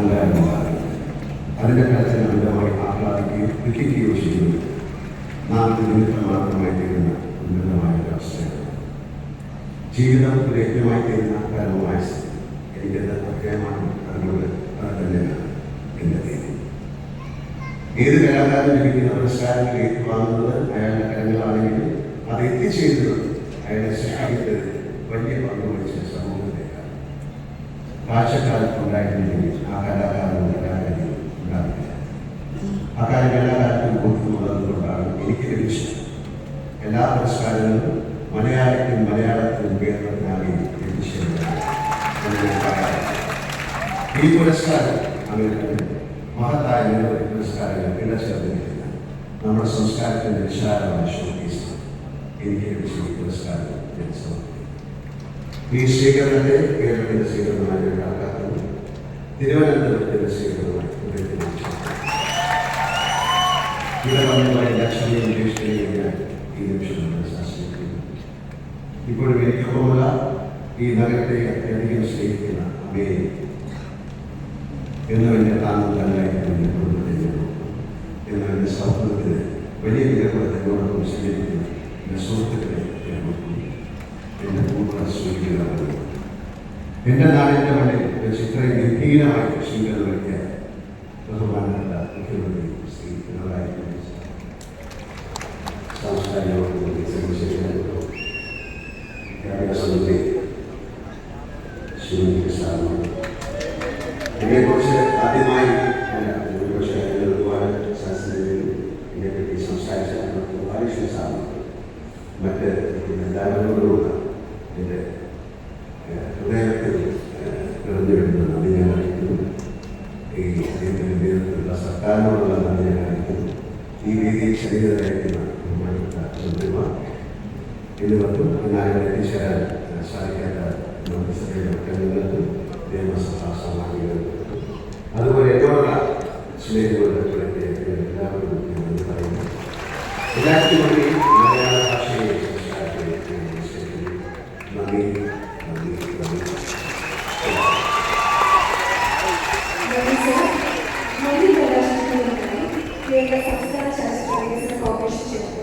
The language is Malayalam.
അഹങ്കാരമുണ്ടാകുന്നത് അതിന്റെ കാര്യത്തിൽ അമിതമായി ആഹ്ലാദിക്കുകയും ദുഃഖിക്കുകയോ ചെയ്യുന്നു. നാം നിമിത്തം മാത്രമായി തീരുന്ന ഉന്നതമായ അവസ്ഥയാണ്. ജീവിതം ലഭ്യമായി തീരുന്ന പരമമായ സ്ഥിതി. എനിക്കത് അഭ്യമാണ് അതുകൊണ്ട് അത് തന്നെയാണ് എന്റെ തീയതി ഏത് കലാകാരൻ ലഭിക്കുന്ന പുരസ്കാരങ്ങൾ ഏറ്റുവാങ്ങുന്നത് അയാളുടെ കരങ്ങളാണെങ്കിലും അത് എത്തിച്ചേരുന്നത് അയാളുടെ സഹായത്തിൽ വലിയ പങ്ക് വഹിച്ച സമൂഹത്തേക്കാണ് കാഴ്ചക്കാലത്ത് ഉണ്ടായിരുന്നെങ്കിൽ ആ കലാകാരനുള്ള കലാകാരിയും ഉണ്ടാവില്ല. ആ കാര്യം കലാകാരത്തിൽ ബോധ്യമുള്ളത് കൊണ്ടാണ് എനിക്ക് ലഭിച്ചത് എല്ലാ പുരസ്കാരങ്ങളും മലയാളത്തിലും മലയാളത്തിലും കേരളത്തിനാകെ ലഭിച്ചത് ഈ പുരസ്കാരം അങ്ങനെ മഹത്തായ നിരവധി പുരസ്കാരങ്ങൾ ഇടചേർന്നിരിക്കുന്ന നമ്മുടെ സംസ്കാരത്തിന്റെ വിശാലമായ ഷോക്കേസ് എനിക്ക് ലഭിച്ച പുരസ്കാരം ഈ സ്വീകരണത്തെ കേരളത്തിന്റെ സ്വീകരണമായി ഞാൻ കണക്കാക്കുന്നു തിരുവനന്തപുരത്തിന്റെ സ്വീകരണമായി വെച്ചു. ഇടവന്നതായ ലക്ഷ്മിയെ ഉപേക്ഷിക്കുകയും ഞാൻ ഈ നിമിഷം നമ്മൾ ശാസ്ത്രിക്കുന്നു ഇപ്പോഴും എനിക്കൊപ്പമുള്ള ഈ നഗരത്തെ അത്യധികം സ്നേഹിക്കുന്ന അമ്മയെ എന്നും എന്റെ താങ്കൾ തന്നെയായിരുന്നു എന്റെ കുടുംബത്തെ ഞാൻ നോക്കും എന്നാൽ എന്റെ സൗഹൃദത്തിന് വലിയ വിലക്കുള്ള എന്നോടൊപ്പം സ്വീകരിക്കുന്ന എന്റെ സുഹൃത്തുക്കളെ ഞാൻ നോക്കും എന്റെ പൂർണ സ്വീകരിക്കുന്നതാണ് എന്റെ നാടിന്റെ മണ്ണിൽ ഇത്രയും ഗംഭീരമായി സ്വീകരണം നൽകിയ ബഹുമാനപ്പെട്ട മുഖ്യമന്ത്രി ശ്രീ പിണറായി സാംസ്കാരിക വകുപ്പ് ചന്ദ്രശേഖരൻ വിദ്യാഭ്യാസ മന്ത്രി സാറിനോട് ഇതിനെക്കുറിച്ച് ആദ്യമായി അല്ല, ഒരുപാട് ശാസ്ത്രജ്ഞരും ഇതിനെപ്പറ്റി സംസാരിച്ച ബാലകൃഷ്ണ സാറിനോട് മറ്റ് എല്ലാവരോടുമുള്ള എന്റെ ಬೇರೆಲ್ಲ ಸರ್ಕಾರಗಳು ಏನಾಯಿತು ಈ ರೀತಿ ಶರೀರದಲ್ಲಿ ಮಾಡಿರುವ ಇದು ಒಂದು ನಾಗರಿಕ ಶಾಲೆಯ ನಮ್ಮ ಸಭೆಗಳು ದೇವಸ್ಥಾನ ಸಮಾಧಿಗಳು அதுபோல என்னோட சிலை எல்லாருக்கும் எல்லாத்தையும் കേരള സംസ്ഥാന ശാസ്ത്ര വികസന കോർപ്പറേഷൻ